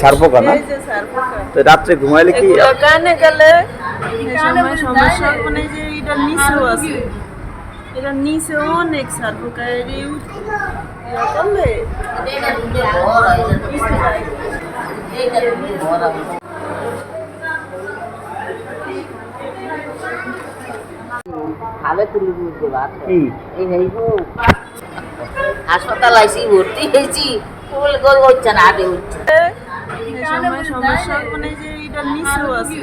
সারপোকা না। তো রাত্রে ঘুমাইলে কি কানে গেলে সমস্যা মানে যে এটা নিচেও আছে। এটা নিচে অনেক। হাসপাতাল আইসি ভর্তি হয়েছি। ফুল গোল হচ্ছে না আগে উঠছে সমস্যা মানে যে এটা নিচেও আছে।